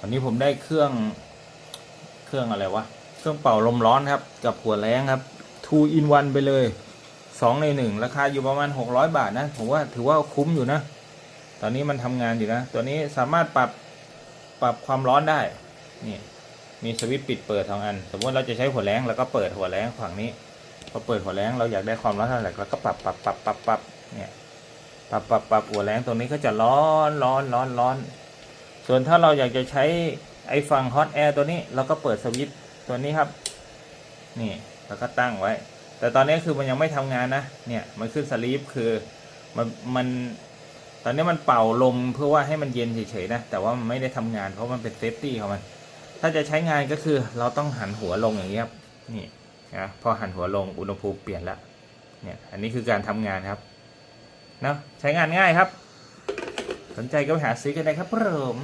วันนี้ผมได้เครื่องเครื่องอะไรวะ เครื่องเป่าลมร้อนครับ กับหัวแรงครับ two in one ไปเลยสองในหนึ่งราคาอยู่ประมาณหกร้อยบาทนะ ผมว่าถือว่าคุ้มอยู่นะ ตอนนี้มันทำงานอยู่นะ ตัวนี้สามารถปรับปรับความร้อนได้ นี่มีสวิตช์ปิดเปิดสองอัน สมมติเราจะใช้หัวแรงแล้วก็เปิดหัวแรงฝั่งนี้ พอเปิดหัวแรงเราอยากได้ความร้อนเท่าไหร่เราก็ปรับปรับปรับปรับปรับเนี่ย ปรับปรับปรับหัวแรงตรงนี้ก็จะร้อนร้อนร้อนร้อน ส่วนถ้าเราอยากจะใช้ไอ้ฝั่งฮอตแอร์ตัวนี้เราก็เปิดสวิตช์ตัวนี้ครับ นี่แล้วก็ตั้งไว้ แต่ตอนนี้คือมันยังไม่ทำงานนะ เนี่ยมันขึ้นสลีปคือมันมันตอนนี้มันเป่าลมเพื่อว่าให้มันเย็นเฉยๆนะ แต่ว่ามันไม่ได้ทำงานเพราะมันเป็นเซฟตี้ของมัน ถ้าจะใช้งานก็คือเราต้องหันหัวลงอย่างนี้ยครับ นี่นะพอหันหัวลงอุณหภูมิเปลี่ยนแล้วเนี่ยอันนี้คือการทำงานครับเนาะใช้งานง่ายครับ สนใจก็ไปหาซื้อกันได้ครับผม